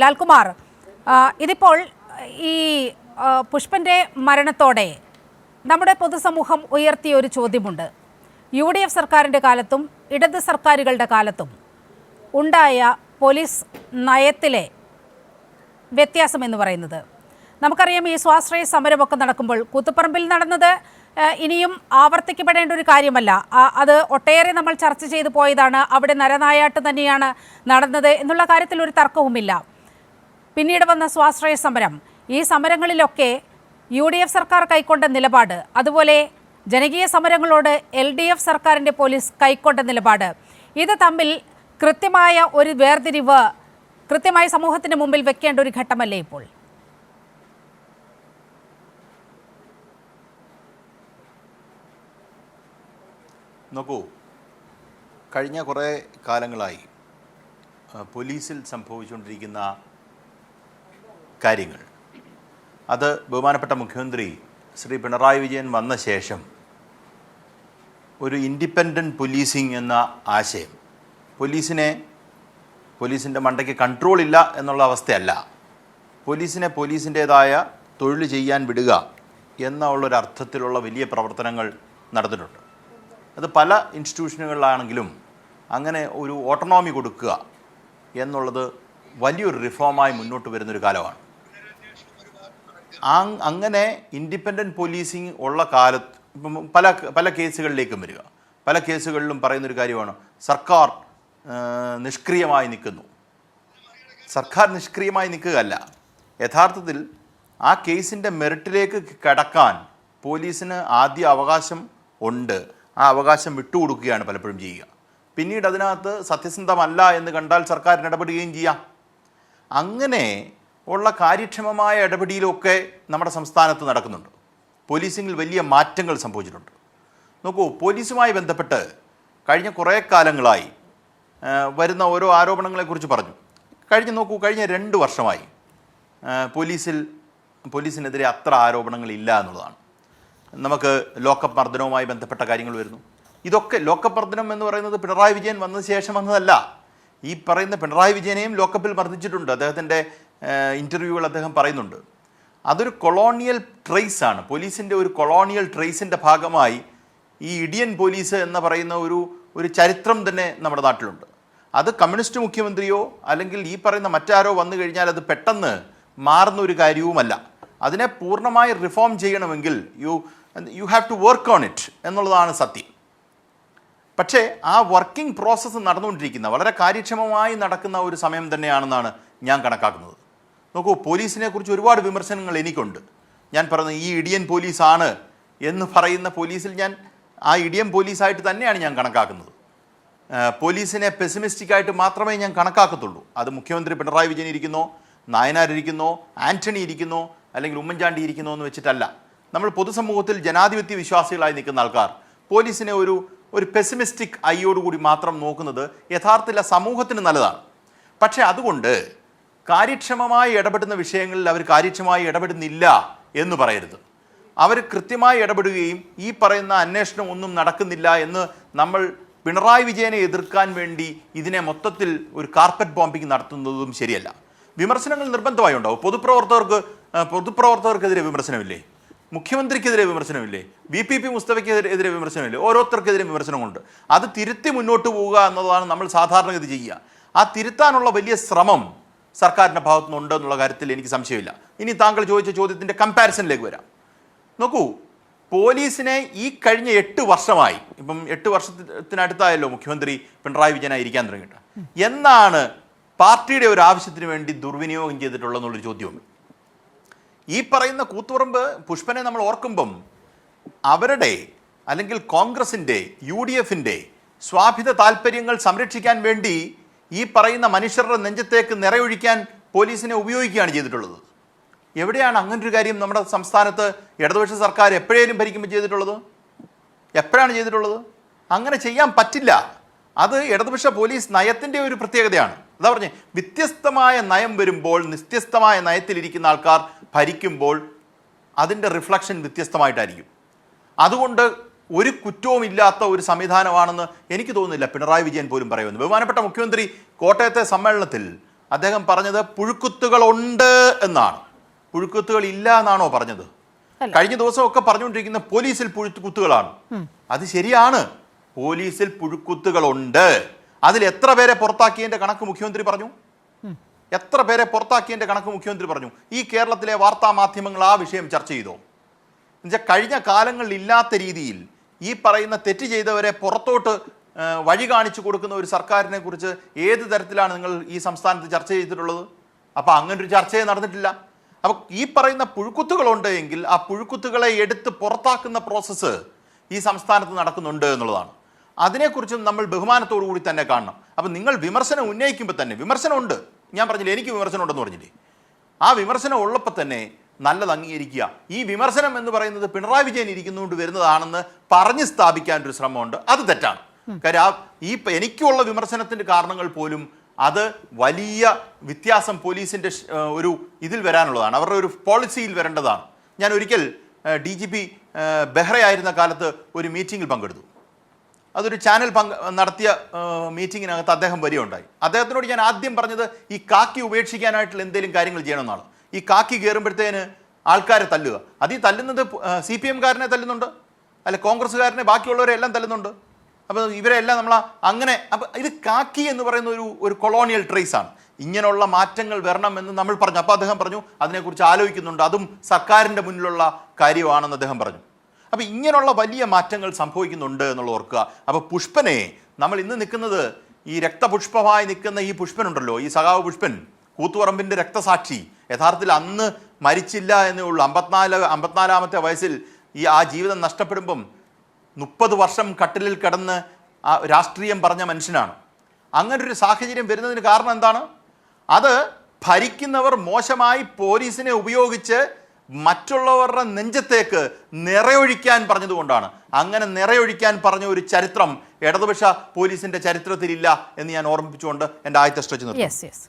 ലാൽകുമാർ ഇതിപ്പോൾ ഈ പുഷ്പന്റെ മരണത്തോടെ നമ്മുടെ പൊതുസമൂഹം ഉയർത്തിയ ഒരു ചോദ്യമുണ്ട്. യു ഡി എഫ് സർക്കാരിന്റെ കാലത്തും ഇടത് സർക്കാരുകളുടെ കാലത്തും ഉണ്ടായ പോലീസ് നയത്തിലെ വ്യത്യാസം എന്ന് പറയുന്നത്. നമുക്കറിയാം ഈ സ്വാശ്രയ സമരമൊക്കെ നടക്കുമ്പോൾ കൂത്തുപറമ്പിൽ നടന്നത് ഇനിയും ആവർത്തിക്കപ്പെടേണ്ട ഒരു കാര്യമല്ല. അത് ഒട്ടേറെ നമ്മൾ ചർച്ച ചെയ്തു പോയതാണ്. അവിടെ നരനായാട്ട് തന്നെയാണ് നടന്നത് എന്നുള്ള കാര്യത്തിൽ ഒരു തർക്കവുമില്ല. പിന്നീട് വന്ന സ്വാശ്രയ സമരം. ഈ സമരങ്ങളിലൊക്കെ യു ഡി എഫ് സർക്കാർ കൈക്കൊണ്ട നിലപാട്. അതുപോലെ ജനകീയ സമരങ്ങളോട് എൽ ഡി എഫ് സർക്കാരിന്റെ പോലീസ് കൈക്കൊണ്ട നിലപാട്. ഇത് തമ്മിൽ കൃത്യമായ ഒരു വേർതിരിവ് കൃത്യമായി സമൂഹത്തിന് മുമ്പിൽ വെക്കേണ്ട ഒരു ഘട്ടമല്ലേ ഇപ്പോൾ? നോക്കൂ കഴിഞ്ഞ കുറേ കാലങ്ങളായി പോലീസിൽ സംഭവിച്ചുകൊണ്ടിരിക്കുന്ന കാര്യങ്ങൾ. അത് ബഹുമാനപ്പെട്ട മുഖ്യമന്ത്രി ശ്രീ പിണറായി വിജയൻ വന്ന ശേഷം ഒരു ഇൻഡിപെൻഡന്റ് പോലീസിങ് എന്ന ആശയം. പോലീസിനെ പോലീസിന്റെ മണ്ടയ്ക്ക് കൺട്രോൾ ഇല്ല എന്നുള്ള അവസ്ഥയല്ല. പോലീസിനെ പോലീസിന്റേതായ തൊഴിൽ ചെയ്യാൻ വിടുക എന്നുള്ളൊരു അർത്ഥത്തിലുള്ള വലിയ പ്രവർത്തനങ്ങൾ നടന്നിട്ടുണ്ട്. അത് പല ഇൻസ്റ്റിറ്റ്യൂഷനുകളിലാണെങ്കിലും അങ്ങനെ ഒരു ഓട്ടോണോമി കൊടുക്കുക എന്നുള്ളത് വലിയൊരു റിഫോമായി മുന്നോട്ട് വരുന്നൊരു കാലമാണ്. അങ്ങനെ ഇൻഡിപെൻഡന്റ് പോലീസിങ് ഉള്ള കാലത്ത് പല പല കേസുകളിലേക്കും വരിക. പല കേസുകളിലും പറയുന്നൊരു കാര്യമാണ് സർക്കാർ നിഷ്ക്രിയമായി നിൽക്കുന്നു. സർക്കാർ നിഷ്ക്രിയമായി നിൽക്കുകയല്ല. യഥാർത്ഥത്തിൽ ആ കേസിന്റെ മെറിറ്റിലേക്ക് കടക്കാൻ പോലീസിന് ആദ്യ അവകാശം ഉണ്ട്. ആ അവകാശം വിട്ടുകൊടുക്കുകയാണ് പലപ്പോഴും ചെയ്യുക. പിന്നീട് അതിനകത്ത് സത്യസന്ധമല്ല എന്ന് കണ്ടാൽ സർക്കാരിന് ഇടപെടുകയും ചെയ്യാം. അങ്ങനെ ഉള്ള കാര്യക്ഷമമായ ഇടപെടലൊക്കെ നമ്മുടെ സംസ്ഥാനത്ത് നടക്കുന്നുണ്ട്. പോലീസിങ്ങിൽ വലിയ മാറ്റങ്ങൾ സംഭവിച്ചിട്ടുണ്ട്. നോക്കൂ പോലീസുമായി ബന്ധപ്പെട്ട് കഴിഞ്ഞ കുറേ കാലങ്ങളായി വരുന്ന ഓരോ ആരോപണങ്ങളെക്കുറിച്ച് പറഞ്ഞു. കഴിഞ്ഞ് നോക്കൂ കഴിഞ്ഞ രണ്ട് വർഷമായി പോലീസിൽ പോലീസിനെതിരെ അത്ര ആരോപണങ്ങളില്ല എന്നുള്ളതാണ്. നമുക്ക് ലോക്കപ്പ് മർദ്ദനവുമായി ബന്ധപ്പെട്ട കാര്യങ്ങൾ വരുന്നു. ഇതൊക്കെ ലോക്കപ്പ് മർദ്ദനം എന്ന് പറയുന്നത് പിണറായി വിജയൻ വന്നതിന് ശേഷം വന്നതല്ല. ഈ പറയുന്ന പിണറായി വിജയനെയും ലോക്കപ്പിൽ മർദ്ദിച്ചിട്ടുണ്ട്. അദ്ദേഹത്തിന്റെ ഇന്റർവ്യൂകൾ അദ്ദേഹം പറയുന്നുണ്ട്. അതൊരു കൊളോണിയൽ ട്രേസ് ആണ്. പോലീസിന്റെ ഒരു കൊളോണിയൽ ട്രേസിന്റെ ഭാഗമായി ഈ ഇഡിയൻ പോലീസ് എന്ന് പറയുന്ന ഒരു ഒരു ചരിത്രം തന്നെ നമ്മുടെ നാട്ടിലുണ്ട്. അത് കമ്മ്യൂണിസ്റ്റ് മുഖ്യമന്ത്രിയോ അല്ലെങ്കിൽ ഈ പറയുന്ന മറ്റാരോ വന്നു കഴിഞ്ഞാൽ അത് പെട്ടെന്ന് മാറുന്ന ഒരു കാര്യവുമല്ല. അതിനെ പൂർണമായി റിഫോം ചെയ്യണമെങ്കിൽ you you have to work on it എന്നുള്ളതാണ് സത്യം. പക്ഷേ ആ വർക്കിംഗ് പ്രോസസ്സ് നടന്നുകൊണ്ടിരിക്കുന്ന വളരെ കാര്യക്ഷമമായി നടക്കുന്ന ഒരു സമയം തന്നെയാണെന്നാണ് ഞാൻ കണക്കാക്കുന്നത്. നോക്കൂ പോലീസിനെ കുറിച്ച് ഒരുപാട് വിമർശനങ്ങൾ എനിക്കുണ്ട്. ഞാൻ പറഞ്ഞു ഈ ഇടിയൻ പോലീസാണ് എന്ന് പറയുന്ന പോലീസിൽ ഞാൻ ആ ഇടിയൻ പോലീസായിട്ട് തന്നെയാണ് ഞാൻ കണക്കാക്കുന്നത്. പോലീസിനെ പെസിമിസ്റ്റിക് ആയിട്ട് മാത്രമേ ഞാൻ കണക്കാക്കത്തുള്ളൂ. അത് മുഖ്യമന്ത്രി പിണറായി വിജയൻ ഇരിക്കുന്നോ നായനാർ ഇരിക്കുന്നോ ആന്റണി ഇരിക്കുന്നോ അല്ലെങ്കിൽ ഉമ്മൻചാണ്ടി ഇരിക്കുന്നോ എന്ന് വെച്ചിട്ടല്ല. നമ്മൾ പൊതുസമൂഹത്തിൽ ജനാധിപത്യ വിശ്വാസികളായി നിൽക്കുന്ന ആൾക്കാർ പോലീസിനെ ഒരു ഒരു പെസിമിസ്റ്റിക് ഐയോടുകൂടി മാത്രം നോക്കുന്നത് യഥാർത്ഥത്തിൽ സമൂഹത്തിന് നല്ലതാണ്. പക്ഷേ അതുകൊണ്ട് കാര്യക്ഷമമായി ഇടപെടുന്ന വിഷയങ്ങളിൽ അവർ കാര്യക്ഷമമായി ഇടപെടുന്നില്ല എന്ന് പറയരുത്. അവർ കൃത്യമായി ഇടപെടുകയും ഈ പറയുന്ന അന്വേഷണം ഒന്നും നടക്കുന്നില്ല എന്ന് നമ്മൾ പിണറായി വിജയനെ എതിർക്കാൻ വേണ്ടി ഇതിനെ മൊത്തത്തിൽ ഒരു കാർപ്പറ്റ് ബോംബിംഗ് നടത്തുന്നതും ശരിയല്ല. വിമർശനങ്ങൾ നിർബന്ധമായി ഉണ്ടാവും പൊതുപ്രവർത്തകർക്ക് പൊതുപ്രവർത്തകർക്കെതിരെ വിമർശനമില്ലേ? മുഖ്യമന്ത്രിക്കെതിരെ വിമർശനമില്ലേ? ബി പി പി മുസ്തഫയ്ക്കെതിരെ വിമർശനമില്ലേ? ഓരോരുത്തർക്കെതിരെ വിമർശനമുണ്ട്. അത് തിരുത്തി മുന്നോട്ട് പോവുക എന്നതാണ് നമ്മൾ സാധാരണഗതി ചെയ്യുക. ആ തിരുത്താനുള്ള വലിയ ശ്രമം സർക്കാരിന്റെ ഭാഗത്തുനിന്നുണ്ട് എന്നുള്ള കാര്യത്തിൽ എനിക്ക് സംശയമില്ല. ഇനി താങ്കൾ ചോദിച്ച ചോദ്യത്തിന്റെ കമ്പാരിസണിലേക്ക് വരാം. നോക്കൂ പോലീസിനെ ഈ കഴിഞ്ഞ എട്ട് വർഷമായി ഇപ്പം എട്ട് വർഷത്തിനടുത്തായല്ലോ മുഖ്യമന്ത്രി പിണറായി വിജയനായി ഇരിക്കാൻ തുടങ്ങിയിട്ട്. എന്നാണ് പാർട്ടിയുടെ ഒരു ആവശ്യത്തിന് വേണ്ടി ദുർവിനിയോഗം ചെയ്തിട്ടുള്ളതെന്നുള്ളൊരു ചോദ്യമുണ്ട് ഈ പറയുന്ന കൂത്തുപറമ്പ് പുഷ്പനെ നമ്മൾ ഓർക്കുമ്പം അവരുടെ അല്ലെങ്കിൽ കോൺഗ്രസിന്റെ യു ഡി എഫിന്റെ സ്വാഭിത താല്പര്യങ്ങൾ സംരക്ഷിക്കാൻ വേണ്ടി ഈ പറയുന്ന മനുഷ്യരുടെ നെഞ്ചത്തേക്ക് നിറയൊഴിക്കാൻ പോലീസിനെ ഉപയോഗിക്കുകയാണ് ചെയ്തിട്ടുള്ളത്. എവിടെയാണ് അങ്ങനെ ഒരു കാര്യം നമ്മുടെ സംസ്ഥാനത്ത് ഇടതുപക്ഷ സർക്കാർ എപ്പോഴേലും ഭരിക്കുമ്പോൾ ചെയ്തിട്ടുള്ളത്? എപ്പോഴാണ് ചെയ്തിട്ടുള്ളത്? അങ്ങനെ ചെയ്യാൻ പറ്റില്ല. അത് ഇടതുപക്ഷ പോലീസ് നയത്തിന്റെ ഒരു പ്രത്യേകതയാണ്. അതാ പറഞ്ഞേ വ്യത്യസ്തമായ നയം വരുമ്പോൾ വ്യത്യസ്തമായ നയത്തിലിരിക്കുന്ന ആൾക്കാർ ഭരിക്കുമ്പോൾ അതിന്റെ റിഫ്ലക്ഷൻ വ്യത്യസ്തമായിട്ടായിരിക്കും. അതുകൊണ്ട് ഒരു കുറ്റവും ഇല്ലാത്ത ഒരു സംവിധാനമാണെന്ന് എനിക്ക് തോന്നുന്നില്ല. പിണറായി വിജയൻ പോലും പറയുന്നു. ബഹുമാനപ്പെട്ട മുഖ്യമന്ത്രി കോട്ടയത്തെ സമ്മേളനത്തിൽ അദ്ദേഹം പറഞ്ഞത് പുഴുക്കുത്തുകളുണ്ട് എന്നാണ്. പുഴുക്കുത്തുകൾ ഇല്ല എന്നാണോ പറഞ്ഞത്. കഴിഞ്ഞ ദിവസമൊക്കെ പറഞ്ഞുകൊണ്ടിരിക്കുന്ന പോലീസിൽ പുഴുക്കുത്തുകളാണ്. അത് ശരിയാണ്. പോലീസിൽ പുഴുക്കുത്തുകളുണ്ട്. അതിൽ എത്ര പേരെ പുറത്താക്കിയതിന്റെ കണക്ക് മുഖ്യമന്ത്രി പറഞ്ഞു? എത്ര പേരെ പുറത്താക്കിയതിന്റെ കണക്ക് മുഖ്യമന്ത്രി പറഞ്ഞു? ഈ കേരളത്തിലെ വാർത്താ മാധ്യമങ്ങൾ ആ വിഷയം ചർച്ച ചെയ്തോ? എന്നുവെച്ചാൽ കഴിഞ്ഞ കാലങ്ങളിൽ ഇല്ലാത്ത രീതിയിൽ ഈ പറയുന്ന തെറ്റ് ചെയ്തവരെ പുറത്തോട്ട് വഴി കാണിച്ചു കൊടുക്കുന്ന ഒരു സർക്കാരിനെ കുറിച്ച് ഏത് തരത്തിലാണ് നിങ്ങൾ ഈ സംസ്ഥാനത്ത് ചർച്ച ചെയ്തിട്ടുള്ളത്? അപ്പോൾ അങ്ങനൊരു ചർച്ചയെ നടന്നിട്ടില്ല. അപ്പോൾ ഈ പറയുന്ന പുഴുക്കുത്തുകളുണ്ട് എങ്കിൽ ആ പുഴുക്കുത്തുകളെ എടുത്ത് പുറത്താക്കുന്ന പ്രോസസ്സ് ഈ സംസ്ഥാനത്ത് നടക്കുന്നുണ്ട് എന്നുള്ളതാണ്. അതിനെക്കുറിച്ചും നമ്മൾ ബഹുമാനത്തോടു കൂടി തന്നെ കാണണം. അപ്പം നിങ്ങൾ വിമർശനം ഉന്നയിക്കുമ്പോൾ തന്നെ വിമർശനമുണ്ട്. ഞാൻ പറഞ്ഞില്ലേ എനിക്ക് വിമർശനം ഉണ്ടെന്ന് പറഞ്ഞില്ലേ? ആ വിമർശനം ഉള്ളപ്പോൾ തന്നെ നല്ലത് അംഗീകരിക്കുക. ഈ വിമർശനം എന്ന് പറയുന്നത് പിണറായി വിജയൻ ഇരിക്കുന്നുകൊണ്ട് വരുന്നതാണെന്ന് പറഞ്ഞ് സ്ഥാപിക്കാൻ ഒരു ശ്രമമുണ്ട്. അത് തെറ്റാണ്. കാര്യം ഈ എനിക്കുള്ള വിമർശനത്തിന്റെ കാരണങ്ങൾ പോലും അത് വലിയ വ്യത്യാസം പോലീസിന്റെ ഒരു ഇതിൽ വരാനുള്ളതാണ്. അവരുടെ ഒരു പോളിസിയിൽ വരേണ്ടതാണ്. ഞാൻ ഒരിക്കൽ ഡി ജി പി ബെഹ്റയായിരുന്ന കാലത്ത് ഒരു മീറ്റിംഗിൽ പങ്കെടുത്തു. അതൊരു ചാനൽ പങ്ക് നടത്തിയ മീറ്റിങ്ങിനകത്ത് അദ്ദേഹം വരികയുണ്ടായി. അദ്ദേഹത്തിനോട് ഞാൻ ആദ്യം പറഞ്ഞത് ഈ കാക്കി ഉപേക്ഷിക്കാനായിട്ടുള്ള എന്തെങ്കിലും കാര്യങ്ങൾ ചെയ്യണമെന്നാണ്. ഈ കാക്കി കയറുമ്പോഴത്തേന് ആൾക്കാരെ തല്ലുക. അത് ഈ തല്ലുന്നത് സി പി എംകാരനെ തല്ലുന്നുണ്ട്. അല്ല കോൺഗ്രസ്സുകാരനെ ബാക്കിയുള്ളവരെ എല്ലാം തല്ലുന്നുണ്ട്. അപ്പോൾ ഇവരെല്ലാം നമ്മൾ അങ്ങനെ അപ്പം ഇത് കാക്കി എന്ന് പറയുന്ന ഒരു ഒരു കൊളോണിയൽ ട്രേസ് ആണ്. ഇങ്ങനെയുള്ള മാറ്റങ്ങൾ വരണം എന്ന് നമ്മൾ പറഞ്ഞു. അപ്പോൾ അദ്ദേഹം പറഞ്ഞു അതിനെക്കുറിച്ച് ആലോചിക്കുന്നുണ്ട്. അതും സർക്കാരിന്റെ മുന്നിലുള്ള കാര്യമാണെന്ന് അദ്ദേഹം പറഞ്ഞു. അപ്പോൾ ഇങ്ങനെയുള്ള വലിയ മാറ്റങ്ങൾ സംഭവിക്കുന്നുണ്ട് എന്നുള്ള ഓർക്കുക. അപ്പോൾ പുഷ്പനെ നമ്മൾ ഇന്ന് നിൽക്കുന്നത് ഈ രക്തപുഷ്പമായി നിൽക്കുന്ന ഈ പുഷ്പനുണ്ടല്ലോ ഈ സഖാവ് പുഷ്പൻ. കൂത്തുപറമ്പിന്റെ രക്തസാക്ഷി. യഥാർത്ഥത്തിൽ അന്ന് മരിച്ചില്ല എന്നേ ഉള്ളൂ. അമ്പത്തിനാല് അമ്പത്തിനാലാമത്തെ വയസ്സിൽ ഈ ആ ജീവിതം നഷ്ടപ്പെടുമ്പം മുപ്പത് വർഷം കട്ടിലിൽ കിടന്ന് ആ രാഷ്ട്രീയം പറഞ്ഞ മനുഷ്യനാണ്. അങ്ങനൊരു സാഹചര്യം വരുന്നതിന് കാരണം എന്താണ്? അത് ഭരിക്കുന്നവർ മോശമായി പോലീസിനെ ഉപയോഗിച്ച് മറ്റുള്ളവരുടെ നെഞ്ചത്തേക്ക് നിറയൊഴിക്കാൻ പറഞ്ഞതുകൊണ്ടാണ്. അങ്ങനെ നിറയൊഴിക്കാൻ പറഞ്ഞ ഒരു ചരിത്രം ഇടതുപക്ഷ പോലീസിന്റെ ചരിത്രത്തിലില്ല എന്ന് ഞാൻ ഓർമ്മിപ്പിച്ചുകൊണ്ട് എന്റെ ആദ്യത്തെ സ്ട്രെച്ച് യെസ്